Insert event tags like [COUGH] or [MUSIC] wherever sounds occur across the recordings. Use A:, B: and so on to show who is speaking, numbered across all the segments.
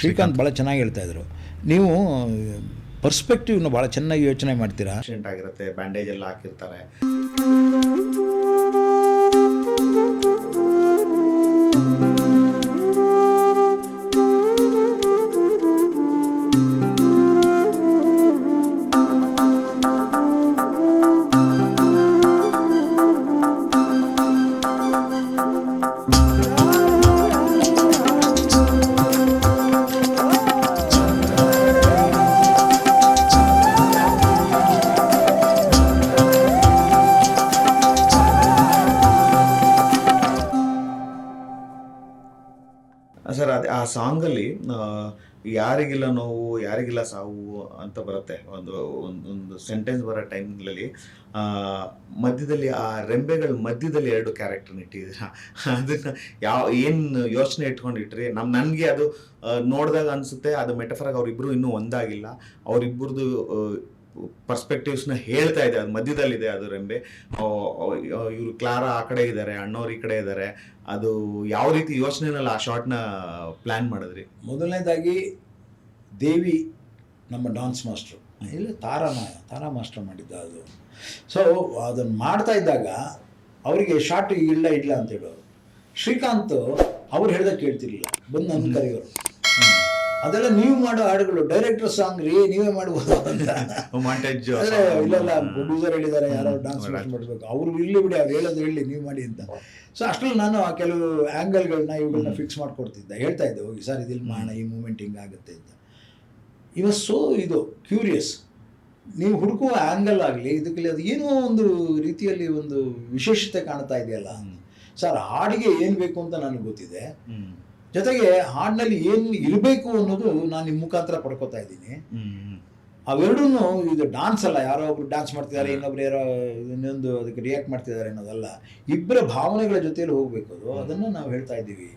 A: ಶ್ರೀಕಾಂತ್ ಭಾಳ ಚೆನ್ನಾಗಿ ಹೇಳ್ತಾ ಇದ್ರು. ನೀವು ಪರ್ಸ್ಪೆಕ್ಟಿವ್ನ ಭಾಳ ಚೆನ್ನಾಗಿ ಯೋಚನೆ ಮಾಡ್ತೀರಾ?
B: ಆಗಿರುತ್ತೆ ಬ್ಯಾಂಡೇಜ್ ಎಲ್ಲ ಹಾಕಿರ್ತಾರೆ. ಸಾಂಗಲ್ಲಿ ಯಾರಿಗಿಲ್ಲ ನೋವು, ಯಾರಿಗಿಲ್ಲ ಸಾವು ಅಂತ ಬರುತ್ತೆ. ಒಂದು ಒಂದು ಸೆಂಟೆನ್ಸ್ ಬರೋ ಟೈಮ್ಗಳಲ್ಲಿ ಮಧ್ಯದಲ್ಲಿ, ಆ ರೆಂಬೆಗಳ ಮಧ್ಯದಲ್ಲಿ ಎರಡು ಕ್ಯಾರೆಕ್ಟರ್ ಇಟ್ಟಿದ್ದೀರ ಅದನ್ನ ಯಾವ, ಏನು ಯೋಚನೆ ಇಟ್ಕೊಂಡಿಟ್ರಿ? ನಮ್ಮ ನನಗೆ ಅದು ನೋಡಿದಾಗ ಅನಿಸುತ್ತೆ, ಅದು ಮೆಟಫರಾಗಿ ಅವರಿಬ್ಬರು ಇನ್ನೂ ಒಂದಾಗಿಲ್ಲ. ಅವರಿಬ್ಬರದು ಪರ್ಸ್ಪೆಕ್ಟಿವ್ಸ್ನ ಹೇಳ್ತಾ ಇದೆ, ಅದು ಮಧ್ಯದಲ್ಲಿದೆ ಅದು ರೆಂಬೆ. ಇವರು ಕ್ಲಾರಾ ಆ ಕಡೆ ಇದ್ದಾರೆ, ಅಣ್ಣವ್ರು ಈ ಕಡೆ ಇದ್ದಾರೆ. ಅದು ಯಾವ ರೀತಿ ಯೋಚನೆನಲ್ಲಿ ಆ ಶಾರ್ಟ್ನ ಪ್ಲ್ಯಾನ್ ಮಾಡಿದ್ರಿ?
A: ಮೊದಲನೇದಾಗಿ, ದೇವಿ ನಮ್ಮ ಡಾನ್ಸ್ ಮಾಸ್ಟ್ರು ಇಲ್ಲ ತಾರಾ ಮಾ ತಾರಾ ಮಾಸ್ಟರ್ ಮಾಡಿದ್ದ ಅದು. ಸೊ ಅದನ್ನು ಮಾಡ್ತಾ ಇದ್ದಾಗ, ಅವರಿಗೆ ಶಾರ್ಟ್ ಇಲ್ಲ ಇಲ್ಲ ಅಂತ ಹೇಳೋರು. ಶ್ರೀಕಾಂತ್ ಅವ್ರು ಹೇಳ್ದಾಗ ಕೇಳ್ತಿರ್ಲಿಲ್ಲ. ಬಂದು ನನ್ನ ಕರೆಯೋರು. ಅದೆಲ್ಲ ನೀವು ಮಾಡೋ ಹಾಡುಗಳು ಡೈರೆಕ್ಟರ್ ಸಾಂಗ್ ರೀ ನೀವೇ ಮಾಡ್ಬೋದು ಅಂತ. [LAUGHS] ಇಲ್ಲೆಲ್ಲ ಪ್ರೊಡ್ಯೂಸರ್ ಹೇಳಿದ್ದಾರೆ ಯಾರೋ ಡಾನ್ಸ್ ಮಾಡಬೇಕು. ಅವರು ಇಲ್ಲಿ ಬಿಡಿ ಅವ್ರು ಹೇಳೋದು ಹೇಳಿ ನೀವು ಮಾಡಿ ಅಂತ. ಸೊ ಅಷ್ಟರಲ್ಲಿ ನಾನು ಆ ಕೆಲವು ಆ್ಯಂಗಲ್ಗಳನ್ನ ಇವುಗಳನ್ನ ಫಿಕ್ಸ್ ಮಾಡ್ಕೊಡ್ತಿದ್ದೆ. ಹೇಳ್ತಾ ಇದ್ದೆ ಹೋಗಿ ಸರ್ ಇದಿಲ್ಲಿ ಮಾಡೋಣ ಈ ಮೂಮೆಂಟ್ ಹಿಂಗಾಗುತ್ತೆ ಅಂತ. ಇವ ಸೋ ಇದು ಕ್ಯೂರಿಯಸ್ ನೀವು ಹುಡುಕುವ ಆ್ಯಂಗಲ್ ಆಗಲಿ ಇದಕ್ಕೆ ಅದು ಏನೋ ಒಂದು ರೀತಿಯಲ್ಲಿ ಒಂದು ವಿಶೇಷತೆ ಕಾಣ್ತಾ ಇದೆಯಲ್ಲ. ಸರ್ ಹಾಡಿಗೆ ಏನು ಬೇಕು ಅಂತ ನನಗೆ ಗೊತ್ತಿದೆ. ಜೊತೆಗೆ ಹಾಡಿನಲ್ಲಿ ಏನು ಇರಬೇಕು ಅನ್ನೋದು ನಾನು ನಿಮ್ಮ ಮುಖಾಂತರ ಪಡ್ಕೋತಾ ಇದ್ದೀನಿ. ಅವೆರಡೂ ಇದು ಡಾನ್ಸ್ ಅಲ್ಲ ಯಾರೋ ಒಬ್ರು ಡಾನ್ಸ್ ಮಾಡ್ತಿದ್ದಾರೆ ಇನ್ನೊಬ್ರು ಯಾರೋ ಇನ್ನೊಂದು ಅದಕ್ಕೆ ರಿಯಾಕ್ಟ್ ಮಾಡ್ತಿದ್ದಾರೆ ಅನ್ನೋದಲ್ಲ. ಇಬ್ಬರ ಭಾವನೆಗಳ ಜೊತೆಯಲ್ಲಿ ಹೋಗಬೇಕು ಅದು ಅದನ್ನು ನಾವು ಹೇಳ್ತಾ ಇದ್ದೀವಿ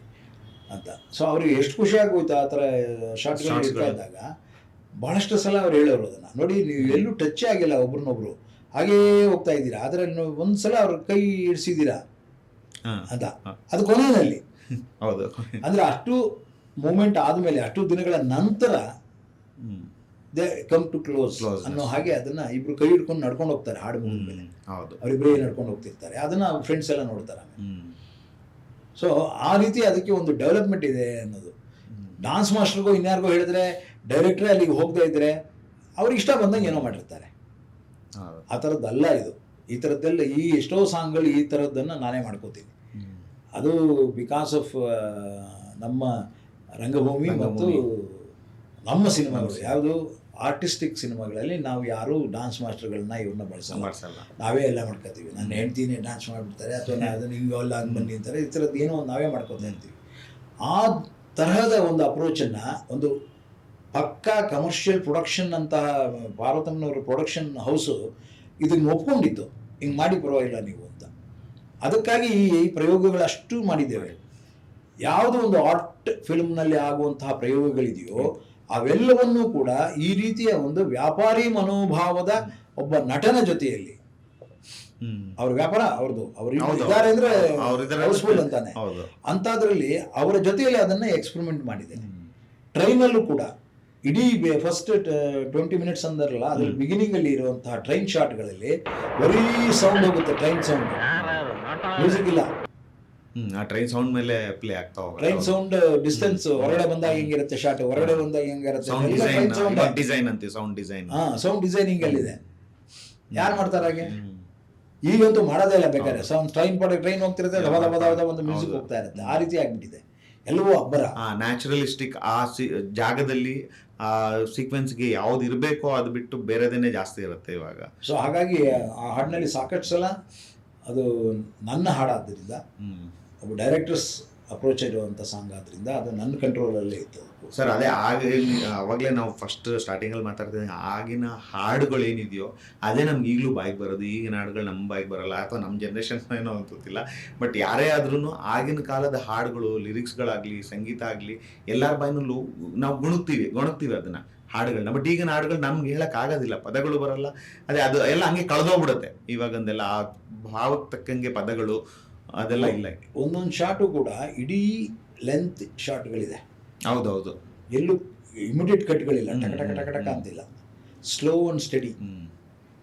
A: ಅಂತ. ಸೊ ಅವ್ರಿಗೆ ಎಷ್ಟು ಖುಷಿ ಆಗೋಯ್ತು ಆ ಥರ ಶಾರ್ಟ್ಗಳು
B: ಹೇಳ್ತಾ
A: ಇರ್ತಾ ಇದ್ದಾಗ ಬಹಳಷ್ಟು ಸಲ ಅವ್ರು ಹೇಳೋರು ಅದನ್ನು. ನೋಡಿ ನೀವು ಎಲ್ಲೂ ಟಚ್ ಆಗಿಲ್ಲ ಒಬ್ರನ್ನೊಬ್ರು. ಹಾಗೇ ಹೋಗ್ತಾ ಇದ್ದೀರಾ ಆದರೆ ಒಂದು ಸಲ ಅವ್ರ ಕೈ ಇಡಿಸಿದ್ದೀರಾ ಅಂತ. ಅದು ಕೊನೆಯಲ್ಲಿ.
B: ಹೌದು.
A: ಅಂದ್ರೆ ಅಷ್ಟು ಮೂಮೆಂಟ್ ಆದಮೇಲೆ ಅಷ್ಟು ದಿನಗಳ ನಂತರ ದೇ ಕಮ್ ಟು ಕ್ಲೋಸ್. ಅನ್ನೋ ಹಾಗೆ ಅದನ್ನ ಇಬ್ರು ಕೈ ಹಿಡ್ಕೊಂಡು ನಡ್ಕೊಂಡು ಹೋಗ್ತಾರೆ ಹಾಡು ಮುಗಿದ್ಮೇಲೆ
B: ಹೌದು.
A: ಅವರಿಬ್ಬರೇ ನಡ್ಕೊಂಡು ಹೋಗ್ತಿರ್ತಾರೆ. ಅದನ್ನ ಫ್ರೆಂಡ್ಸ್ ಎಲ್ಲ ನೋಡ್ತಾರೆ. ಸೊ ಆ ರೀತಿ ಅದಕ್ಕೆ ಒಂದು ಡೆವಲಪ್ಮೆಂಟ್ ಇದೆ ಅನ್ನೋದು. ಡಾನ್ಸ್ ಮಾಸ್ಟರ್ಗೂ ಇನ್ಯಾರಿಗೂ ಹೇಳಿದ್ರೆ ಡೈರೆಕ್ಟ್ರೇ ಅಲ್ಲಿಗೆ ಹೋಗದೇ ಇದ್ರೆ ಅವ್ರಿಗೆ ಇಷ್ಟ ಬಂದಂಗೆ ಏನೋ ಮಾಡಿರ್ತಾರೆ. ಆ ಥರದ್ದಲ್ಲ ಇದು. ಈ ಥರದ್ದೆಲ್ಲ ಈ ಎಷ್ಟೋ ಸಾಂಗ್ಗಳು ಈ ಥರದ್ದನ್ನು ನಾನೇ ಮಾಡ್ಕೋತೀನಿ. ಅದು ಬಿಕಾಸ್ ಆಫ್ ನಮ್ಮ ರಂಗಭೂಮಿ ಮತ್ತು ನಮ್ಮ ಸಿನಿಮಾಗಳು. ಯಾವುದು ಆರ್ಟಿಸ್ಟಿಕ್ ಸಿನಿಮಾಗಳಲ್ಲಿ ನಾವು ಯಾರೂ ಡಾನ್ಸ್ ಮಾಸ್ಟರ್ಗಳನ್ನ ಇವನ್ನ ಬಳಸಲ್ಲ. ನಾವೇ ಎಲ್ಲ ಮಾಡ್ಕೋತೀವಿ. ನಾನು ಹೇಳ್ತೀನಿ ಡಾನ್ಸ್ ಮಾಡಿಬಿಡ್ತಾರೆ ಅಥವಾ ನಾನು ಅದನ್ನು ಹಿಂಗೆ ಅಲ್ಲ ಹಂಗೆ ಬನ್ನಿ ಅಂತಾರೆ. ಈ ಥರದ್ದು ಏನೋ ಒಂದು ನಾವೇ ಮಾಡ್ಕೊತ ಅಂತೀವಿ ಆ ತರಹದ ಒಂದು ಅಪ್ರೋಚನ್ನು ಒಂದು ಪಕ್ಕಾ ಕಮರ್ಷಿಯಲ್ ಪ್ರೊಡಕ್ಷನ್ ಅಂತಹ ಭಾರತಮ್ಮನವರು ಪ್ರೊಡಕ್ಷನ್ ಹೌಸು ಇದನ್ನು ಒಪ್ಕೊಂಡಿತ್ತು ಹಿಂಗೆ ಮಾಡಿ ಪರವಾಗಿಲ್ಲ ನೀವು ಅಂತ. ಅದಕ್ಕಾಗಿ ಈ ಪ್ರಯೋಗಗಳಷ್ಟು ಮಾಡಿದ್ದೇವೆ. ಯಾವುದೋ ಒಂದು ಆರ್ಟ್ ಫಿಲ್ಮ್ನಲ್ಲಿ ಆಗುವಂತಹ ಪ್ರಯೋಗಗಳಿದೆಯೋ ಅವೆಲ್ಲವನ್ನೂ ಕೂಡ ಈ ರೀತಿಯ ಒಂದು ವ್ಯಾಪಾರಿ ಮನೋಭಾವದ ಒಬ್ಬ ನಟನ ಜೊತೆಯಲ್ಲಿ. ಅವ್ರ ವ್ಯಾಪಾರ ಅವ್ರದ್ದು. ಅವ್ರು
B: ಇದಾರೆ
A: ಇದ್ದಾರೆ ಅಂದ್ರೆ ಹೌಸ್ಫುಲ್ ಅಂತಾನೆ.
B: ಹೌದು.
A: ಅಂಥದ್ರಲ್ಲಿ ಅವರ ಜೊತೆಯಲ್ಲಿ ಅದನ್ನ ಎಕ್ಸ್ಪೆರಿಮೆಂಟ್ ಮಾಡಿದೆ. ಟ್ರೈನಲ್ಲೂ ಕೂಡ ಇಡೀ ಫಸ್ಟ್ ಟ್ವೆಂಟಿ ಮಿನಿಟ್ಸ್ ಅಂದರಲ್ಲ ಅದ್ರ ಬಿಗಿನಿಂಗ್ ಅಲ್ಲಿ ಇರುವಂತಹ ಟ್ರೈನ್ ಶಾಟ್ಗಳಲ್ಲಿ ಬರೀ ಸೌಂಡ್ ಹೋಗುತ್ತೆ ಟ್ರೈನ್ ಸೌಂಡ್ ಮ್ಯೂಸಿಕ್ ಇಲ್ಲ.
B: ಹ್ಮ್ ಆ ಟ್ರೈನ್ ಸೌಂಡ್ ಮೇಲೆ ಪ್ಲೇ ಆಗ್ತಾ ಹೋಗುತ್ತೆ
A: ಟ್ರೈನ್ ಸೌಂಡ್ ಡಿಸ್ಟೆನ್ಸ್ ಹೊರಗಡೆ ಬಂದಾಗ ಹೆಂಗಿರುತ್ತೆ ಶಾರ್ಟ್ ಹೊರಗಡೆ ಬಂದಾಗ ಹೆಂಗಿರುತ್ತೆ?
B: ಸೌಂಡ್ ಡಿಸೈನ್
A: ಅಂತ
B: ಡಿಸೈನ್ ಅಂತೀವಿ ಸೌಂಡ್ ಡಿಸೈನ್
A: ಹಾ ಸೌಂಡ್ ಡಿಸೈನಿಂಗ್ ಅಲ್ಲಿದೆ. ಯಾರು ಮಾಡ್ತಾರೆ ಹಾಗೆ? ಈಗಂತೂ ಮಾಡೋದೇ ಇಲ್ಲ ಬೇಕಾದ್ರೆ. ಸೌಂಡ್ ಟ್ರೈನ್ ಪಡೆ ಟ್ರೈನ್ ಹೋಗ್ತಿರುತ್ತೆ ದಬ ದಬ ಒಂದು ಮ್ಯೂಸಿಕ್ ಹೋಗ್ತಾ ಇರುತ್ತೆ. ಆ ರೀತಿ ಆಗ್ಬಿಟ್ಟಿದೆ. ಎಲ್ಲವೂ ಅಬ್ಬರ.
B: ಆ ನ್ಯಾಚುರಲಿಸ್ಟಿಕ್ ಆ ಸಿ ಜಾಗದಲ್ಲಿ ಆ ಸೀಕ್ವೆನ್ಸ್ಗೆ ಯಾವ್ದು ಇರಬೇಕೋ ಅದು ಬಿಟ್ಟು ಬೇರೆದೇನೆ ಜಾಸ್ತಿ ಇರುತ್ತೆ ಇವಾಗ.
A: ಸೊ ಹಾಗಾಗಿ ಆ ಹಾಡಿನಲ್ಲಿ ಸಾಕಷ್ಟು ಸಲ ಅದು ನನ್ನ ಹಾಡಾದ್ದರಿಂದ ಒಬ್ಬ ಡೈರೆಕ್ಟರ್ಸ್ ಅಪ್ರೋಚ್ ಇರುವಂಥ ಸಾಂಗ್ ಆದ್ರಿಂದ ಅದು ನನ್ನ ಕಂಟ್ರೋಲಲ್ಲೇ ಇತ್ತು.
B: ಸರ್ ಅದೇ ಆಗಲೇ ಅವಾಗಲೇ ನಾವು ಫಸ್ಟ್ ಸ್ಟಾರ್ಟಿಂಗಲ್ಲಿ ಮಾತಾಡ್ತಿದ್ದೆ ಆಗಿನ ಹಾಡುಗಳು ಏನಿದೆಯೋ ಅದೇ ನಮ್ಗೆ ಈಗಲೂ ಬಾಯಿಗೆ ಬರೋದು. ಈಗಿನ ಹಾಡುಗಳು ನಮ್ಮ ಬಾಯಿಗೆ ಬರೋಲ್ಲ ಅಥವಾ ನಮ್ಮ ಜನ್ರೇಷನ್ ಏನೋ ಅಂತ ಗೊತ್ತಿಲ್ಲ. ಬಟ್ ಯಾರೇ ಆದ್ರೂ ಆಗಿನ ಕಾಲದ ಹಾಡುಗಳು ಲಿರಿಕ್ಸ್ಗಳಾಗಲಿ ಸಂಗೀತ ಆಗಲಿ ಎಲ್ಲರ ಬಾಯಿನಲ್ಲೂ ನಾವು ಗುಣಗ್ತೀವಿ ಗೊಣಗ್ತೀವಿ ಅದನ್ನ. ಹಾಡುಗಳನ್ನ ಬಟ್ ಈಗಿನ ಹಾಡುಗಳು ನಮ್ಗೆ ಹೇಳಕ್ ಆಗೋದಿಲ್ಲ ಪದಗಳು ಬರಲ್ಲ. ಅದೇ ಅದು ಎಲ್ಲ ಹಂಗೆ ಕಳೆದೋಗ್ಬಿಡುತ್ತೆ. ಇವಾಗಂದೆಲ್ಲ ಆ ಭಾವಕ್ಕೆ ತಕ್ಕಂಗೆ ಪದಗಳು ಅದೆಲ್ಲ ಇಲ್ಲ
A: ಒಂದೊಂದು ಶಾಟು ಕೂಡ ಇಡೀ ಲೆಂತ್ ಶಾಟ್ಗಳಿದೆ.
B: ಹೌದೌದು.
A: ಎಲ್ಲೂ ಇಮಿಡಿಯೇಟ್ ಕಟ್ಗಳಿಲ್ಲ ಟಕ ಟಕ ಟಕ. ಅಂತಿಲ್ಲ. ಸ್ಲೋ ಅಂಡ್ ಸ್ಟಡಿ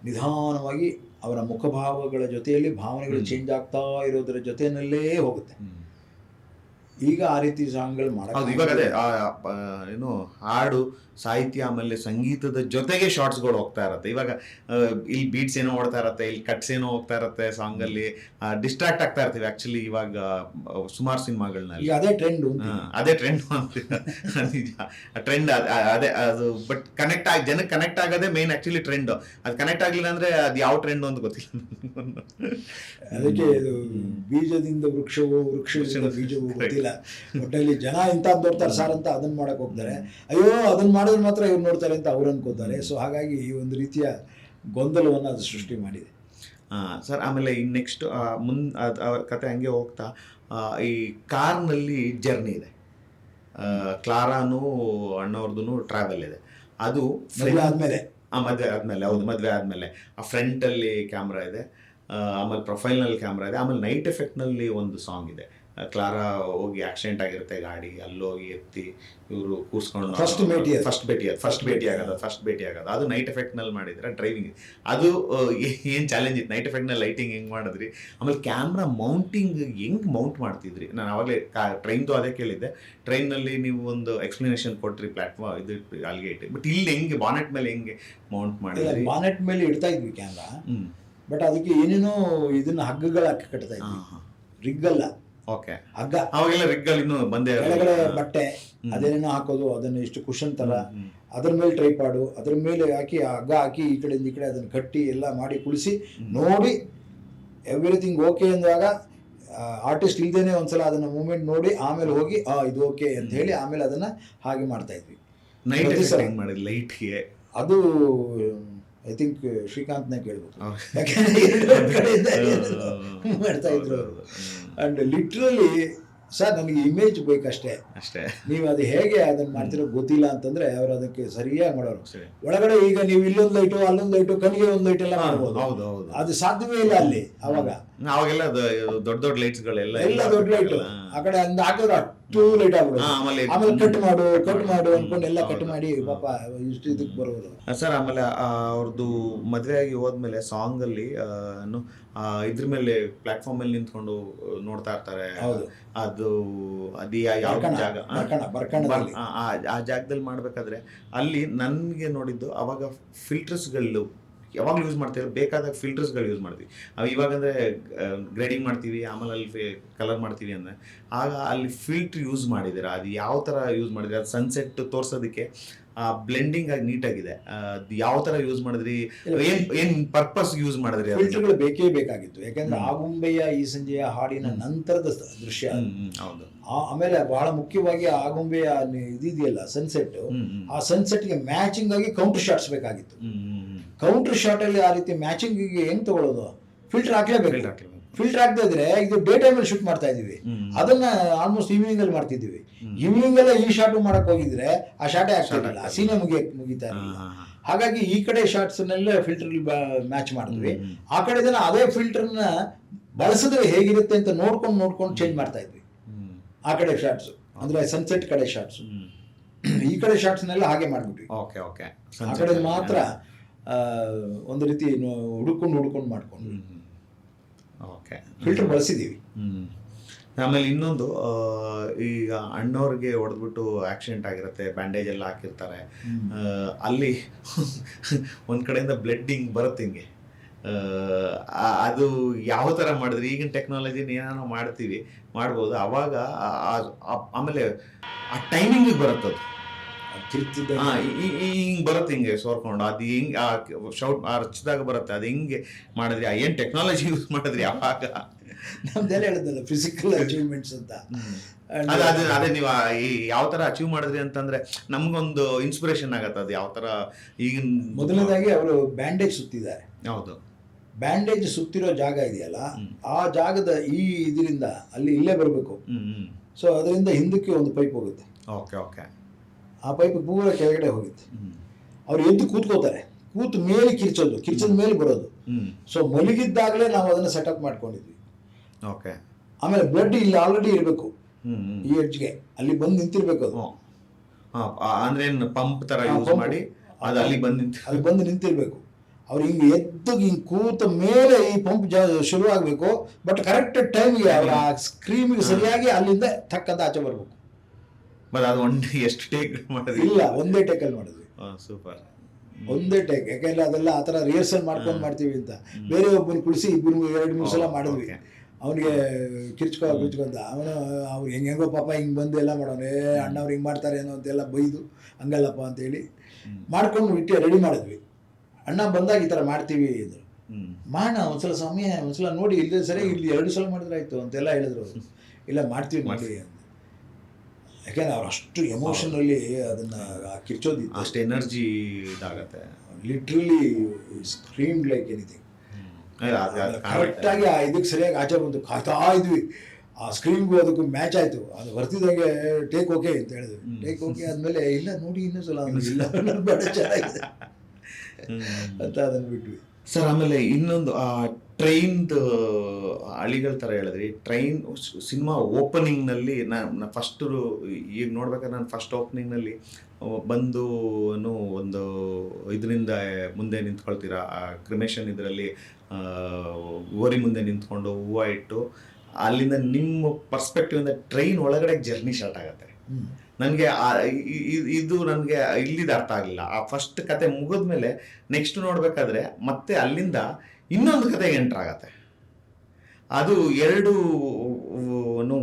A: ನಿಧಾನವಾಗಿ ಅವರ ಮುಖಭಾವಗಳ ಜೊತೆಯಲ್ಲಿ ಭಾವನೆಗಳು ಚೇಂಜ್ ಆಗ್ತಾ ಇರೋದರ ಜೊತೆಯಲ್ಲೇ ಹೋಗುತ್ತೆ. ಈಗ ಆ ರೀತಿ ಸಾಂಗ್ಗಳು
B: ಮಾಡೋದು ಇವಾಗ ಅದೇ ಏನು ಹಾಡು ಸಾಹಿತ್ಯ ಆಮೇಲೆ ಸಂಗೀತದ ಜೊತೆಗೆ ಶಾರ್ಟ್ಸ್ಗಳು ಹೋಗ್ತಾ ಇರತ್ತೆ. ಇವಾಗ ಇಲ್ಲಿ ಬೀಟ್ಸ್ ಏನೋ ಓಡ್ತಾ ಇರತ್ತೆ ಇಲ್ಲಿ ಕಟ್ಸ್ ಏನೋ ಹೋಗ್ತಾ ಇರತ್ತೆ ಸಾಂಗ್ ಅಲ್ಲಿ ಡಿಸ್ಟ್ರಾಕ್ಟ್ ಆಗ್ತಾ ಇರ್ತೀವಿ ಆ್ಯಕ್ಚುಲಿ ಇವಾಗ ಸುಮಾರು
A: ಸಿನಿಮಾಗಳನ್ನ ಅದೇ ಟ್ರೆಂಡ್
B: ಅದೇ ಟ್ರೆಂಡ್ [LAUGHS] ನಿಜ. ಟ್ರೆಂಡ್ ಅದೇ ಅದು ಬಟ್ ಕನೆಕ್ಟ್ ಆಗಿ ಜನಕ್ಕೆ ಕನೆಕ್ಟ್ ಆಗೋದೇ ಮೇನ್ ಆ್ಯಕ್ಚುಲಿ ಟ್ರೆಂಡ್ ಅದು ಕನೆಕ್ಟ್ ಆಗಲಿಲ್ಲ ಅಂದ್ರೆ ಅದು ಯಾವ ಟ್ರೆಂಡ್ ಅಂತ ಗೊತ್ತಿಲ್ಲ
A: ಅದಕ್ಕೆ ಬೀಜದಿಂದ ವೃಕ್ಷವೋ ವೃಕ್ಷದಿಂದ ಬೀಜವೋ ಗೊತ್ತಿಲ್ಲ. ಒಟ್ಟಲ್ಲಿ ಜನ ಇಂಥದ್ದು ನೋಡ್ತಾರೆ ಸರ್ ಅಂತ ಅದನ್ನ ಮಾಡಕ್ಕೆ ಹೋಗ್ತಾರೆ. ಅಯ್ಯೋ ಅದನ್ನು ಮಾಡಿದ್ರೆ ಮಾತ್ರ ಇವ್ರು ನೋಡ್ತಾರೆ ಅಂತ ಅವ್ರು ಅನ್ಕೋತಾರೆ. ಸೊ ಹಾಗಾಗಿ ಈ ಒಂದು ರೀತಿಯ ಗೊಂದಲವನ್ನು ಅದು ಸೃಷ್ಟಿ ಮಾಡಿದೆ.
B: ಸರ್ ಆಮೇಲೆ ಇನ್ನು ನೆಕ್ಸ್ಟ್ ಮುನ್ ಕತೆ ಹಂಗೆ ಹೋಗ್ತಾ ಈ ಕಾರ್ನಲ್ಲಿ ಜರ್ನಿ ಇದೆ. ಕ್ಲಾರಾನು ಅಣ್ಣವ್ರದ್ದು ಟ್ರಾವೆಲ್ ಇದೆ. ಅದು
A: ಮದುವೆ ಆದಮೇಲೆ.
B: ಆ ಮದುವೆ ಆದಮೇಲೆ ಹೌದು ಮದುವೆ ಆದಮೇಲೆ. ಆ ಫ್ರಂಟಲ್ಲಿ ಕ್ಯಾಮ್ರಾ ಇದೆ. ಆಮೇಲೆ ಪ್ರೊಫೈಲ್ನಲ್ಲಿ ಕ್ಯಾಮ್ರಾ ಇದೆ. ಆಮೇಲೆ ನೈಟ್ ಎಫೆಕ್ಟ್ನಲ್ಲಿ ಒಂದು ಸಾಂಗ್ ಇದೆ. ಕ್ಲಾರಾ ಹೋಗಿ ಆಕ್ಸಿಡೆಂಟ್ ಆಗಿರುತ್ತೆ ಗಾಡಿ ಅಲ್ಲೋಗಿ ಎತ್ತಿ ಇವರು ಕೂರ್ಸ್ಕೊಂಡು
A: ಫಸ್ಟ್ ಭೇಟಿ
B: ಫಸ್ಟ್ ಭೇಟಿ ಅದು ಫಸ್ಟ್ ಭೇಟಿ ಆಗೋದು ಫಸ್ಟ್ ಭೇಟಿ ಆಗೋದು ಅದು ನೈಟ್ ಎಫೆಕ್ಟ್ನಲ್ಲಿ ಮಾಡಿದ್ರೆ ಡ್ರೈವಿಂಗ್ ಅದು ಏನು ಚಾಲೆಂಜ್ ಇತ್ತು? ನೈಟ್ ಎಫೆಕ್ಟ್ನಲ್ಲಿ ಲೈಟಿಂಗ್ ಹೆಂಗೆ ಮಾಡಿದ್ರಿ? ಆಮೇಲೆ ಕ್ಯಾಮ್ರಾ ಮೌಂಟಿಂಗ್ ಹೆಂಗೆ ಮೌಂಟ್ ಮಾಡ್ತಿದ್ರಿ? ನಾನು ಅವಾಗಲೇ ಟ್ರೈನ್ದು ಅದೇ ಕೇಳಿದ್ದೆ. ಟ್ರೈನಲ್ಲಿ ನೀವು ಒಂದು ಎಕ್ಸ್ಪ್ಲನೇಷನ್ ಕೊಟ್ರಿ ಪ್ಲಾಟ್ಫಾರ್ಮ್ ಇದು ಅಲ್ಲಿಗೆ ಇಟ್ಟು. ಬಟ್ ಇಲ್ಲಿ ಹೆಂಗೆ ಬಾನೆಟ್ ಮೇಲೆ ಹೆಂಗೆ ಮೌಂಟ್ ಮಾಡಿದ್ರಿ?
A: ಬಾನೆಟ್ ಮೇಲೆ ಇಡ್ತಾ ಇದ್ವಿ ಕ್ಯಾಮ್ರಾ ಬಟ್ ಅದಕ್ಕೆ ಏನೇನೋ ಇದನ್ನ ಹಗ್ಗಗಳ ಕಟ್ತಾ ಇದ್ವಿ. ರಿಗ್ ಅಲ್ಲ.
B: ಓಕೆ
A: ಹಗ್ಗ.
B: ಅವಾಗೆಲ್ಲ ಇನ್ನೂ ಬಂದೆ.
A: ಕೆಳಗಡೆ ಬಟ್ಟೆ. ಅದೇನೇನೋ ಹಾಕೋದು ಅದನ್ನು ಇಷ್ಟು ಕುಶನ್ ತರ ಅದ್ರ ಮೇಲೆ ಟ್ರೈ ಪಾಡು ಅದ್ರ ಮೇಲೆ ಹಾಕಿ ಆ ಹಗ್ಗ ಹಾಕಿ ಈ ಕಡೆಯಿಂದ ಈ ಕಡೆ ಅದನ್ನ ಕಟ್ಟಿ ಎಲ್ಲ ಮಾಡಿ ಕುಳಿಸಿ ನೋಡಿ ಎವ್ರಿಥಿಂಗ್ ಓಕೆ ಅಂದಾಗ ಆರ್ಟಿಸ್ಟ್ ಇಲ್ದೇನೆ ಒಂದ್ಸಲ ಅದನ್ನ ಮೂಮೆಂಟ್ ನೋಡಿ ಆಮೇಲೆ ಹೋಗಿ ಆ ಇದು ಓಕೆ ಅಂತ ಹೇಳಿ ಆಮೇಲೆ ಅದನ್ನ ಹಾಗೆ ಮಾಡ್ತಾ ಇದ್ವಿ.
B: ನೈಟ್ ಮಾಡಿದ್ರಿ ಲೈಟ್ಗೆ
A: ಅದು ಐ ಥಿಂಕ್ ಶ್ರೀಕಾಂತ್ನೇ ಕೇಳ್ಬೇಕು. ಯಾಕಂದ್ರೆ [LAUGHS] ಮಾಡ್ತಾ ಇದ್ರು. ಅಂಡ್ ಲಿಟ್ರಲಿ ಸರ್ ನನಗೆ ಇಮೇಜ್ ಬೇಕಷ್ಟೇ.
B: ಅಷ್ಟೇ.
A: ನೀವು ಅದು ಹೇಗೆ ಅದನ್ನ ಮಾಡ್ತಿರೋ ಗೊತ್ತಿಲ್ಲ ಅಂತಂದ್ರೆ ಅವರು ಅದಕ್ಕೆ ಸರಿಯಾಗಿ ಮಾಡೋರು. ಒಳಗಡೆ ಈಗ ನೀವು ಇಲ್ಲೊಂದು ಲೈಟು ಅಲ್ಲೊಂದು ಲೈಟು ಕಣ್ಣಿಗೆ ಒಂದು ಲೈಟ್ ಎಲ್ಲ ಮಾಡ್ಬೋದು.
B: ಹೌದು ಹೌದು.
A: ಅದು ಸಾಧ್ಯವೇ ಇಲ್ಲ ಅಲ್ಲಿ ಅವಾಗ.
B: ಅವಾಗೆಲ್ಲ ದೊಡ್ಡ ದೊಡ್ಡ ಲೈಟ್ಸ್ ಗಳೆಲ್ಲ
A: ಎಲ್ಲ ದೊಡ್ಡ ಲೈಟ್ ಆ ಕಡೆ ಅಂದ ಹಾಕಿದ್ರೆ. ಅಷ್ಟು ಲೇಟ್ ಆಗ್ಬಿಡೋದು.
B: ಹಾ, ಆಮೇಲೆ
A: ಆಮೇಲೆ ಕಟ್ ಮಾಡು ಕಟ್ ಮಾಡು ಅನ್ಕೊಂಡು ಎಲ್ಲ ಕಟ್ ಮಾಡಿ ಪಾಪ ಇಷ್ಟು ಇದಕ್ಕೆ ಬರ್ಬೋದು
B: ಸರ್ ಆಮೇಲೆ ಅವ್ರದ್ದು ಮದುವೆ ಆಗಿ ಹೋದ್ಮೇಲೆ ಸಾಂಗ್ ಅಲ್ಲಿ ಆ, ಏನು, ಆ, ಇದ್ರ ಮೇಲೆ ಪ್ಲಾಟ್ಫಾರ್ಮ್ ಮೇಲೆ ನಿಂತ್ಕೊಂಡು ನೋಡ್ತಾ ಇರ್ತಾರೆ.
A: ಹೌದು.
B: ಅದು ಅದು ಯಾವ
A: ಬರ್ಕಣ
B: ಜಾಗ? ಆ?
A: ಬರ್ಕಣ ಬರ್ಕಣದಲ್ಲಿ.
B: ಆ- ಆ- ಆ ಜಾಗದಲ್ಲಿ ಮಾಡ್ಬೇಕಾದ್ರೆ ಅಲ್ಲಿ ನನ್ಗೆ ನೋಡಿದ್ದು ಅವಾಗ ಫಿಲ್ಟರ್ಸ್ಗಳು ಯಾವಾಗಲೂ ಯೂಸ್ ಮಾಡ್ತೀವಿ ಬೇಕಾದಾಗ ಫಿಲ್ಟರ್ಸ್ಗಳು ಯೂಸ್ ಮಾಡ್ತೀವಿ. ಅವು ಇವಾಗ ಅಂದರೆ ಗ್ರೇಡಿಂಗ್ ಮಾಡ್ತೀವಿ ಆಮೇಲೆ ಅಲ್ಲಿ ಕಲರ್ ಮಾಡ್ತೀವಿ ಅಂದರೆ ಆಗ ಅಲ್ಲಿ ಫಿಲ್ಟ್ರ್ ಯೂಸ್ ಮಾಡಿದ್ದೀರಾ? ಅದು ಯಾವ ಥರ ಯೂಸ್ ಮಾಡಿದ್ರೆ? ಅದು ಸನ್ಸೆಟ್ ತೋರಿಸೋದಕ್ಕೆ ಆ ಬ್ಲೆಂಡಿಂಗ್ ಆಗಿ ನೀಟಾಗಿದೆ. ಅದು ಯಾವ ಥರ ಯೂಸ್ ಮಾಡಿದ್ರಿ? ಏನು ಏನು ಪರ್ಪಸ್ ಯೂಸ್ ಮಾಡಿದ್ರಿ
A: ಫಿಲ್ಟ್ರ್ಗಳು ಬೇಕೇ ಬೇಕಾಗಿತ್ತು. ಯಾಕಂದ್ರೆ. ಆಗುಂಬೆಯ ಈ ಸಂಜೆಯ ಹಾಡಿನ ನಂತರದ ದೃಶ್ಯ
B: ಹೌದು.
A: ಆಮೇಲೆ ಬಹಳ ಮುಖ್ಯವಾಗಿ ಆಗುಂಬೆಯ ಇದಿದೆಯಲ್ಲ ಸನ್ಸೆಟ್ ಆ ಸನ್ಸೆಟ್ಗೆ ಮ್ಯಾಚಿಂಗ್ ಆಗಿ ಕೌಂಟರ್ ಶಾಟ್ಸ್ ಬೇಕಾಗಿತ್ತು. ಕೌಂಟರ್ ಶಾರ್ಟ್ ಅಲ್ಲಿ ಆ ರೀತಿ ಮ್ಯಾಚಿಂಗ್ ಹೆಂಗ್ ತಗೊಳ್ಳೋದು ಫಿಲ್ಟರ್ ಹಾಕ್ಲೇಬೇಕು. ಫಿಲ್ಟರ್ ಹಾಕ್ತಾ ಇದ್ರೆ ಇದು ಡೇ ಅಲ್ಲಿ ಶೂಟ್ ಮಾಡ್ತಾ ಇದೀವಿ ಅದನ್ನ ಆಲ್ಮೋಸ್ಟ್ ಈವ್ನಿಂಗ್ ಅಲ್ಲಿ
B: ಮಾಡ್ತಿದ್ವಿ.
A: ಈವ್ನಿಂಗ್ ಎಲ್ಲ ಈ ಶಾಟ್ ಮಾಡಕ್ ಹೋಗಿದ್ರೆ ಆ ಶಾಟೇ ಆಗ್ತಿರಲಿಲ್ಲ
B: ಆಗ್ತಿರ್ಲಿಲ್ಲ.
A: ಸೀನೆ ಮುಗಿಯ ಮುಗಿತಾ ಇರಲಿಲ್ಲ. ಹಾಗಾಗಿ ಈ ಕಡೆ ಶಾರ್ಟ್ಸ್ ನೆಲ್ಲ ಫಿಲ್ಟರ್ ಮ್ಯಾಚ್ ಮಾಡಿದ್ವಿ. ಆ ಕಡೆ ಜನ ಅದೇ ಫಿಲ್ಟರ್ನ ಬಳಸಿದ್ರೆ ಹೇಗಿರುತ್ತೆ ಅಂತ ನೋಡ್ಕೊಂಡು ನೋಡ್ಕೊಂಡು ಚೇಂಜ್ ಮಾಡ್ತಾ ಇದ್ವಿ. ಆ ಕಡೆ ಶಾರ್ಟ್ಸ್ ಅಂದ್ರೆ ಸನ್ಸೆಟ್ ಕಡೆ ಶಾರ್ಟ್ಸ್ ಈ ಕಡೆ ಶಾರ್ಟ್ಸ್ನೆಲ್ಲ ಹಾಗೆ ಮಾಡ್ಬಿಟ್ವಿ.
B: ಓಕೆ ಓಕೆ
A: ಆ ಕಡೆ ಮಾತ್ರ ಆ, ಒಂದು ರೀತಿ ಹುಡುಕೊಂಡು ಹುಡುಕೊಂಡು ಮಾಡ್ಕೊಂಡು
B: ಓಕೆ.
A: ಫಿಲ್ಟರ್
B: ಬಳಸಿದ್ದೀವಿ. ಆಮೇಲೆ ಇನ್ನೊಂದು ಈಗ ಅಣ್ಣವ್ರಿಗೆ ಹೊಡೆದ್ಬಿಟ್ಟು ಆಕ್ಸಿಡೆಂಟ್ ಆಗಿರುತ್ತೆ ಬ್ಯಾಂಡೇಜ್ ಎಲ್ಲ ಹಾಕಿರ್ತಾರೆ. ಅಲ್ಲಿ [LAUGHS] ಒಂದು ಕಡೆಯಿಂದ ಬ್ಲಡ್ಡಿಂಗ್ ಬರುತ್ತೆ ಹಿಂಗೆ. ಅದು ಯಾವ ಥರ ಮಾಡಿದ್ರಿ? ಈಗಿನ ಟೆಕ್ನಾಲಜಿನ ಏನಾನೋ ಮಾಡ್ತೀವಿ ಮಾಡ್ಬೋದು. ಆವಾಗ ಆ- ಆ- ಆ- ಆಮೇಲೆ ಆ ಟೈಮಿಂಗಿಗೆ ಬರುತ್ತೆ ಹಾ ಹಿಂಗ್ ಬರುತ್ತೆ ಹಿಂಗೆ ಸೋರ್ಕೊಂಡು. ಅದು ಹಿಂಗೆ ಆ ಶೌಟ್ ಆ ಬರುತ್ತೆ. ಅದು ಹಿಂಗೆ ಮಾಡಿದ್ರಿ ಆ ಏನ್ ಟೆಕ್ನಾಲಜಿ ಯೂಸ್ ಮಾಡಿದ್ರಿ ಅವಾಗ?
A: ನಮ್ದೆಲ್ಲ ಹೇಳಿದ್ನಲ್ಲ ಫಿಸಿಕಲ್ ಅಚೀವ್ಮೆಂಟ್ಸ್ ಅಂತ.
B: ಅದೇ ಅದೇ ಅದೇ ನೀವು ಈ ಯಾವ ತರ ಅಚೀವ್ ಮಾಡಿದ್ರಿ ಅಂತಂದ್ರೆ ನಮ್ಗೊಂದು ಇನ್ಸ್ಪಿರೇಷನ್ ಆಗತ್ತೆ ಅದು ಯಾವ ತರ ಈಗಿನ
A: ಮೊದಲನೇದಾಗಿ ಅವರು ಬ್ಯಾಂಡೇಜ್ ಸುತ್ತಿದ್ದಾರೆ.
B: ಹೌದು.
A: ಬ್ಯಾಂಡೇಜ್ ಸುತ್ತಿರೋ ಜಾಗ ಇದೆಯಲ್ಲ ಆ ಜಾಗದ ಈ ಇದರಿಂದ ಅಲ್ಲಿ ಇಲ್ಲೇ ಬರಬೇಕು. ಸೊ ಅದರಿಂದ ಹಿಂದಕ್ಕೆ ಒಂದು ಪೈಪ್ ಹೋಗುತ್ತೆ.
B: ಓಕೆ ಓಕೆ
A: ಆ ಪೈಪ್ ಪೂರ ಕೆಳಗಡೆ ಹೋಗಿತ್ತು. ಅವ್ರು ಎದ್ದು ಕೂತ್ಕೋತಾರೆ. ಕೂತು ಮೇಲೆ ಕಿರ್ಚೋದು ಕಿರ್ಚದ ಮೇಲೆ ಬರೋದು. ಸೊ ಮಲಗಿದ್ದಾಗಲೇ ನಾವು ಅದನ್ನ ಸೆಟಪ್ ಮಾಡ್ಕೊಂಡಿದ್ವಿ.
B: ಓಕೆ
A: ಆಮೇಲೆ ಬ್ಲಡ್ ಇಲ್ಲಿ ಆಲ್ರೆಡಿ ಇರಬೇಕು. ಈ ಎಡ್ಜ್ಗೆ ಅಲ್ಲಿ ಬಂದು ನಿಂತಿರ್ಬೇಕು ಅದು.
B: ಅಂದ್ರೆ ಪಂಪ್ ತರ ಯೂಸ್ ಮಾಡಿ ಅದು ಅಲ್ಲಿ ಬಂದು ನಿಂತು
A: ಅಲ್ಲಿ ಬಂದು ನಿಂತಿರ್ಬೇಕು. ಅವ್ರು ಹಿಂಗೆ ಎದ್ದು ಹಿಂಗೆ ಕೂತ ಮೇಲೆ ಈ ಪಂಪ್ ಜ ಶುರು ಆಗಬೇಕು ಬಟ್ ಕರೆಕ್ಟ್ ಟೈಮ್ಗೆ ಅವ್ರ ಆ ಸ್ಕ್ರೀಮಿಗೆ ಸರಿಯಾಗಿ ಅಲ್ಲಿಂದ ತಕ್ಕಂತ ಆಚೆ ಬರ್ಬೇಕು.
B: ಮತ್ತೆ ಅದು ಒನ್ ಎಷ್ಟು ಟೇಕ್ ಮಾಡಿದ್ರಿ?
A: ಇಲ್ಲ ಒಂದೇ ಟೇಕಲ್ಲಿ ಮಾಡಿದ್ವಿ.
B: ಸೂಪರ್
A: ಒಂದೇ ಟೇಕ್ ಯಾಕೆಂದ್ರೆ ಅದೆಲ್ಲ ಆ ಥರ ರಿಹರ್ಸಲ್ ಮಾಡ್ಕೊಂಡು ಮಾಡ್ತೀವಿ ಅಂತ. ಬೇರೆ ಒಬ್ಬನ ಕುಳಿಸಿ ಇಬ್ಬರು ಎರಡು ಮೂರು ಸಲ ಮಾಡಿದ್ವಿ. ಅವನಿಗೆ ಕಿರ್ಚ್ಕೊ ಕಿರ್ಚ್ಕೊಂತ ಅವನು ಅವ್ರು ಹೆಂಗೆ ಹೆಂಗೋ ಪಾಪ ಹಿಂಗೆ ಬಂದು ಎಲ್ಲ ಮಾಡೋನು. ಏ ಅಣ್ಣವ್ರು ಹಿಂಗೆ ಮಾಡ್ತಾರೆ ಏನೋ ಅಂತೆಲ್ಲ ಬೈದು ಹಂಗಲ್ಲಪ್ಪ ಅಂತೇಳಿ ಮಾಡ್ಕೊಂಡು ಇಟ್ಟು ರೆಡಿ ಮಾಡಿದ್ವಿ. ಅಣ್ಣ ಬಂದಾಗ ಈ ಥರ ಮಾಡ್ತೀವಿ ಇದ್ರು ಮಾಡೋಣ ಒಂದ್ಸಲ ಸಮಯ ಒಂದ್ಸಲ ನೋಡಿ ಇಲ್ಲದೆ ಸರಿ ಇಲ್ಲಿ ಎರಡು ಸಲ ಮಾಡಿದ್ರೆ ಆಯ್ತು ಅಂತೆಲ್ಲ ಹೇಳಿದ್ರು. ಇಲ್ಲ ಮಾಡ್ತೀವಿ ಮಾಡಿ ಅಂತ. ಯಾಕೆಂದ್ರೆ ಅವ್ರು ಅಷ್ಟು ಎಮೋಷನಲ್ಲಿ ಅದನ್ನ ಕಿರ್ಚೋದಿತ್ತು.
B: ಅಷ್ಟು ಎನರ್ಜಿ ಇದಾಗತ್ತೆ.
A: ಲಿಟ್ರಲಿ ಸ್ಕ್ರೀಮ್ ಲೈಕ್ ಎನಿಥಿಂಗ್ ಕರೆಕ್ಟಾಗಿ ಆ ಇದಕ್ಕೆ ಸರಿಯಾಗಿ ಆಚೆ ಬಂತು ಕಾಯ್ತಾ ಇದ್ವಿ. ಆ ಸ್ಕ್ರೀನ್ಗೂ ಅದಕ್ಕೂ ಮ್ಯಾಚ್ ಆಯ್ತು. ಅದು ಬರ್ತಿದ್ದಂಗೆ ಟೇಕ್ ಓಕೆ ಅಂತ ಹೇಳಿದ್ವಿ ಟೇಕ್ ಓಕೆ ಆದ್ಮೇಲೆ ಇಲ್ಲ ನೋಡಿ ಇನ್ನೂ ಸಲ ಇಲ್ಲ. [LAUGHS] ಬೇಡ ಚೆನ್ನಾಗಿದೆ. ಅಂತ ಅದನ್ನು ಬಿಟ್ವಿ.
B: ಸರ್ ಆಮೇಲೆ ಇನ್ನೊಂದು ಆ ಟ್ರೈನ್ದು ಅಳಿಗಳ ಥರ ಹೇಳಿದ್ರಿ. ಟ್ರೈನ್ ಸಿನಿಮಾ ಓಪನಿಂಗ್ನಲ್ಲಿ ನಾನು ಫಸ್ಟ್ ಈಗ ನೋಡ್ಬೇಕಾದ್ರೆ ನಾನು ಫಸ್ಟ್ ಓಪನಿಂಗ್ನಲ್ಲಿ ಬಂದು ಒಂದು ಇದರಿಂದ ಮುಂದೆ ನಿಂತ್ಕೊಳ್ತೀರಾ? ಆ ಕ್ರಿಮೇಷನ್ ಇದರಲ್ಲಿ ಗೋರಿ ಮುಂದೆ ನಿಂತ್ಕೊಂಡು ಹೂವು ಇಟ್ಟು ಅಲ್ಲಿಂದ ನಿಮ್ಮ ಪರ್ಸ್ಪೆಕ್ಟಿವಿಂದ ಟ್ರೈನ್ ಒಳಗಡೆ ಜರ್ನಿ ಸ್ಟಾರ್ಟ್ ಆಗುತ್ತೆ. ನನಗೆ ಇದು ನನಗೆ ಇಲ್ಲಿದ ಅರ್ಥ ಆಗಲಿಲ್ಲ. ಆ ಫಸ್ಟ್ ಕತೆ ಮುಗಿದ್ಮೇಲೆ ನೆಕ್ಸ್ಟ್ ನೋಡಬೇಕಾದ್ರೆ ಮತ್ತೆ ಅಲ್ಲಿಂದ ಇನ್ನೊಂದು ಕತೆಗೆ ಎಂಟರ್ ಆಗತ್ತೆ ಅದು ಎರಡು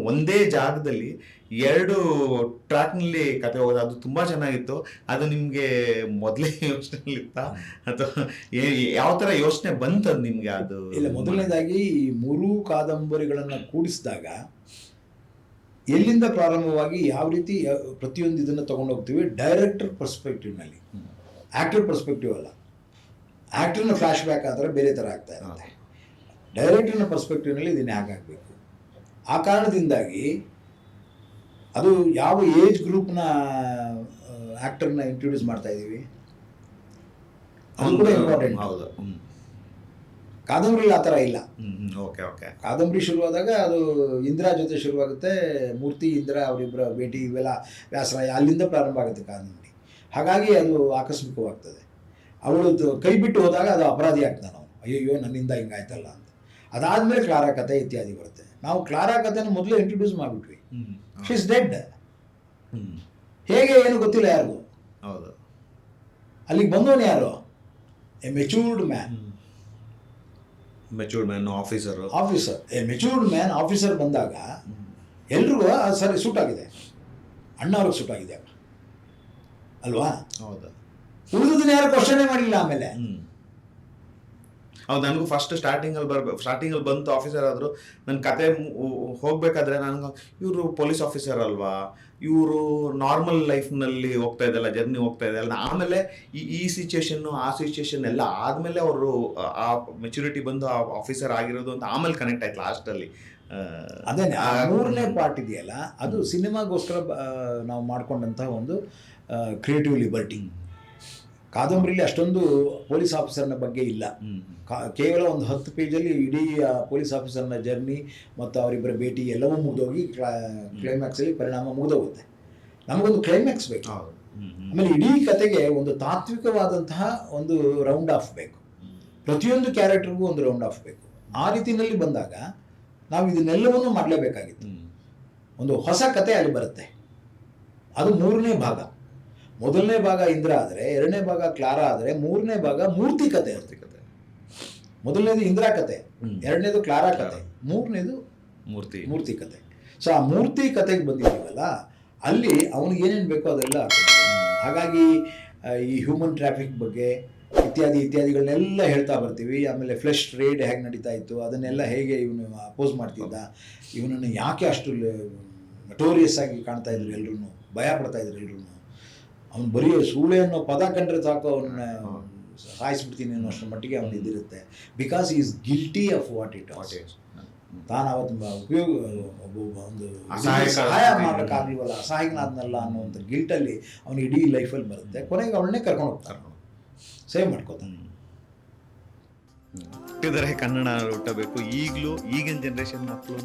B: ಒಂದೇ ಜಾಗದಲ್ಲಿ ಎರಡು ಟ್ರ್ಯಾಕ್ನಲ್ಲಿ ಕತೆ ಹೋಗೋದು ಅದು ತುಂಬ ಚೆನ್ನಾಗಿತ್ತು. ಅದು ನಿಮಗೆ ಮೊದಲೇ [LAUGHS] ಯೋಚನೆಲಿತ್ತ? ಅಥವಾ ಯಾವ ಥರ ಯೋಚನೆ ಅದು ನಿಮಗೆ ಅದು?
A: ಇಲ್ಲ ಮೊದಲನೇದಾಗಿ ಈ ಮೂರೂ ಕಾದಂಬರಿಗಳನ್ನು ಕೂಡಿಸಿದಾಗ ಎಲ್ಲಿಂದ ಪ್ರಾರಂಭವಾಗಿ ಯಾವ ರೀತಿ ಪ್ರತಿಯೊಂದು ಇದನ್ನು ತಗೊಂಡು ಹೋಗ್ತೀವಿ ಡೈರೆಕ್ಟರ್ ಪರ್ಸ್ಪೆಕ್ಟಿವ್ನಲ್ಲಿ. ಆ್ಯಕ್ಟರ್ ಪರ್ಸ್ಪೆಕ್ಟಿವ್ ಅಲ್ಲ. ಆಕ್ಟರ್ನ ಫ್ಲಾಶ್ ಬ್ಯಾಕ್ ಆದರೆ ಬೇರೆ ಥರ ಆಗ್ತಾ ಇರುತ್ತೆ. ಡೈರೆಕ್ಟರ್ನ ಪರ್ಸ್ಪೆಕ್ಟಿವ್ನಲ್ಲಿ ಇದನ್ನ ಯಾಕೆ ಆಗಬೇಕು. ಆ ಕಾರಣದಿಂದಾಗಿ ಅದು ಯಾವ ಏಜ್ ಗ್ರೂಪ್ನ ಆ್ಯಕ್ಟರ್ನ ಇಂಟ್ರೊಡ್ಯೂಸ್ ಮಾಡ್ತಾ ಇದ್ದೀವಿ ಅದು ಕೂಡ ಇಂಪಾರ್ಟೆಂಟ್
B: ಹೌದು. ಹ್ಞೂ
A: ಕಾದಂಬರಿಲಿ ಆ ಥರ ಇಲ್ಲ.
B: Okay okay.
A: ಕಾದಂಬರಿ ಶುರುವಾದಾಗ ಅದು ಇಂದಿರಾ ಜೊತೆ ಶುರುವಾಗುತ್ತೆ ಮೂರ್ತಿ ಇಂದಿರಾ ಅವರಿಬ್ಬರ ಭೇಟಿ ಇವೆಲ್ಲ ವ್ಯಾಸರಾಯ ಅಲ್ಲಿಂದ ಪ್ರಾರಂಭ ಆಗುತ್ತೆ ಕಾದಂಬರಿ. ಹಾಗಾಗಿ ಅದು ಆಕಸ್ಮಿಕವಾಗ್ತದೆ. ಅವಳು ಕೈ ಬಿಟ್ಟು ಹೋದಾಗ ಅದು ಅಪರಾಧಿ ಆಗ್ತಾನೆ ನಾವು ಅಯ್ಯೋ ನನ್ನಿಂದ ಹಿಂಗಾಯ್ತಲ್ಲ ಅಂತ. ಅದಾದಮೇಲೆ ಕ್ಲಾರಾ ಕತೆ ಇತ್ಯಾದಿ ಬರುತ್ತೆ. ನಾವು ಕ್ಲಾರಾ ಕಥೆನ ಮೊದಲೇ ಇಂಟ್ರೊಡ್ಯೂಸ್ ಮಾಡಿಬಿಟ್ವಿ.
B: ಹ್ಮ್.
A: ಶೀಸ್ ಡೆಡ್ ಹೇಗೆ ಏನು ಗೊತ್ತಿಲ್ಲ ಯಾರಿಗೂ.
B: ಹೌದು.
A: ಅಲ್ಲಿಗೆ ಬಂದವನು ಯಾರು? A matured man
B: matured man officer
A: officer a matured man officer ಬಂದಾಗ ಎಲ್ರಿಗೂ ಸರಿ ಸೂಟ್ ಆಗಿದೆ. ಅಣ್ಣ ಅವ್ರಿಗೆ ಸೂಟ್ ಆಗಿದೆ. ಅಲ್ವಾ?
B: ಹೌದು.
A: ಉಳಿದದನ್ನ ಯಾರು ಕ್ವಶನೇ ಮಾಡಿಲ್ಲ ಆಮೇಲೆ.
B: ಹೌದು ನನಗೂ ಫಸ್ಟ್ ಸ್ಟಾರ್ಟಿಂಗಲ್ಲಿ ಬರ್ಬೇಕು ಸ್ಟಾರ್ಟಿಂಗಲ್ಲಿ ಬಂತು ಆಫೀಸರ್ ಆದರು ನನ್ನ ಕತೆ ಹೋಗಬೇಕಾದ್ರೆ ನನಗೆ ಇವರು ಪೊಲೀಸ್ ಆಫೀಸರ್ ಅಲ್ವಾ? ಇವರು ನಾರ್ಮಲ್ ಲೈಫ್ನಲ್ಲಿ ಹೋಗ್ತಾ ಇದ್ದಲ್ಲ ಜರ್ನಿ ಹೋಗ್ತಾ ಇದ್ದಲ್ಲ ಆಮೇಲೆ ಈ ಈ ಸಿಚುಯೇಷನ್ನು ಆ ಸಿಚುಯೇಷನ್ ಎಲ್ಲ ಆದಮೇಲೆ ಅವರು ಆ ಮೆಚುರಿಟಿ ಬಂದು ಆ ಆಫೀಸರ್ ಆಗಿರೋದು ಅಂತ ಆಮೇಲೆ ಕನೆಕ್ಟ್ ಆಯ್ತು ಲಾಸ್ಟಲ್ಲಿ
A: ಅದೇ ಮೂರನೇ ಪಾರ್ಟ್ ಇದೆಯಲ್ಲ ಅದು ಸಿನಿಮಾಗೋಸ್ಕರ ನಾವು ಮಾಡಿಕೊಂಡಂಥ ಒಂದು ಕ್ರಿಯೇಟಿವ್ ಲಿಬರ್ಟಿ ಕಾದಂಬರಿಲಿ ಅಷ್ಟೊಂದು ಪೊಲೀಸ್ ಆಫೀಸರ್ನ ಬಗ್ಗೆ ಇಲ್ಲ. ಕೇವಲ ಒಂದು ಹತ್ತು ಪೇಜಲ್ಲಿ ಇಡೀ ಪೊಲೀಸ್ ಆಫೀಸರ್ನ ಜರ್ನಿ ಮತ್ತು ಅವರಿಬ್ಬರ ಭೇಟಿ ಎಲ್ಲವೂ ಮುಗಿದೋಗಿ ಕ್ಲೈಮ್ಯಾಕ್ಸಲ್ಲಿ ಪರಿಣಾಮ ಮುಗಿದೋಗುತ್ತೆ. ನಮಗೊಂದು ಕ್ಲೈಮ್ಯಾಕ್ಸ್ ಬೇಕು. ಆಮೇಲೆ ಇಡೀ ಕತೆಗೆ ಒಂದು ತಾತ್ವಿಕವಾದಂತಹ ಒಂದು ರೌಂಡ್ ಆಫ್ ಬೇಕು. ಪ್ರತಿಯೊಂದು ಕ್ಯಾರೆಕ್ಟರ್ಗೂ ಒಂದು ರೌಂಡ್ ಆಫ್ ಬೇಕು. ಆ ರೀತಿಯಲ್ಲಿ ಬಂದಾಗ ನಾವು ಇದನ್ನೆಲ್ಲವನ್ನೂ ಮಾಡಲೇಬೇಕಾಗಿತ್ತು. ಒಂದು ಹೊಸ ಕತೆ ಅಲ್ಲಿ ಬರುತ್ತೆ. ಅದು ಮೂರನೇ ಭಾಗ. ಮೊದಲನೇ ಭಾಗ ಇಂದ್ರ ಆದರೆ ಎರಡನೇ ಭಾಗ ಕ್ಲಾರಾ ಆದರೆ ಮೂರನೇ ಭಾಗ ಮೂರ್ತಿ ಕತೆ ಮೂರ್ತಿ
B: ಕತೆ
A: ಮೊದಲನೇದು ಇಂದ್ರ ಕತೆ ಎರಡನೇದು ಕ್ಲಾರಾ ಕತೆ ಮೂರನೇದು
B: ಮೂರ್ತಿ.
A: ಮೂರ್ತಿ ಕತೆ. ಸೊ ಆ ಮೂರ್ತಿ ಕತೆಗೆ ಬಂದಿದ್ದೀವಲ್ಲ ಅಲ್ಲಿ ಅವನಿಗೆ ಏನೇನು ಬೇಕೋ ಅದೆಲ್ಲ ಹಾಗಾಗಿ ಈ ಹ್ಯೂಮನ್ ಟ್ರಾಫಿಕ್ ಬಗ್ಗೆ ಇತ್ಯಾದಿ ಇತ್ಯಾದಿಗಳನ್ನೆಲ್ಲ ಹೇಳ್ತಾ ಬರ್ತೀವಿ. ಆಮೇಲೆ ಫ್ಲೆಶ್ ರೇಡ್ ಹೇಗೆ ನಡೀತಾ ಇತ್ತು ಅದನ್ನೆಲ್ಲ ಹೇಗೆ ಇವನು ಅಪೋಸ್ ಮಾಡ್ತಿದ್ದ ಇವನನ್ನು ಯಾಕೆ ಅಷ್ಟು ನಟೋರಿಯಸ್ ಆಗಿ ಕಾಣ್ತಾ ಇದ್ರು ಎಲ್ಲರೂ ಭಯ ಪಡ್ತಾ ಇದ್ರು ಎಲ್ರು ಅವನು ಬರೀ ಸೂಳೆ ಅನ್ನೋ ಪದ ಕಂಡ್ರೆ ಸಾಕು ಅವನ್ನ ಸಾಯಿಸ್ಬಿಡ್ತೀನಿ ಅನ್ನೋ ಅಷ್ಟರ ಮಟ್ಟಿಗೆ ಅವನು ಇದಿರುತ್ತೆ. Because is guilty of what it
B: what it.
A: ತಾನು ಅವತ್ತು ಉಪಯೋಗ ಒಂದು ಸಹಾಯ. ಮಾಡೋಕ್ಕಾಗಲಿವಲ್ಲ ಅಸಹಾಯಕನಾದ್ನಲ್ಲ ಅನ್ನುವಂಥ ಗಿಲ್ಟಲ್ಲಿ ಅವನು ಇಡೀ ಲೈಫಲ್ಲಿ ಬರುತ್ತೆ. ಕೊನೆಗೆ ಅವಳನ್ನೇ ಕರ್ಕೊಂಡು ಹೋಗ್ತಾರೆ ಸೇವ್ ಮಾಡ್ಕೋತಾನೆ.
B: ಕನ್ನಡ ಹುಟ್ಟಬೇಕು. ಈಗಲೂ ಈಗಿನ ಜನ್ರೇಷನ್ ಮಕ್ಕಳು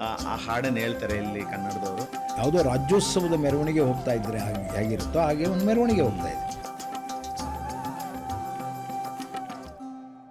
B: ಆ ಹಾಡನ್ನು ಹೇಳ್ತಾರೆ ಇಲ್ಲಿ ಕನ್ನಡದವರು.
A: ಯಾವುದೋ ರಾಜ್ಯೋತ್ಸವದ ಮೆರವಣಿಗೆ ಹೋಗ್ತಾ ಇದ್ರೆ ಹಾಗೆ, ಹೇಗಿರುತ್ತೋ ಹಾಗೆ ಒಂದು ಮೆರವಣಿಗೆ ಹೋಗ್ತಾ ಇದೆ.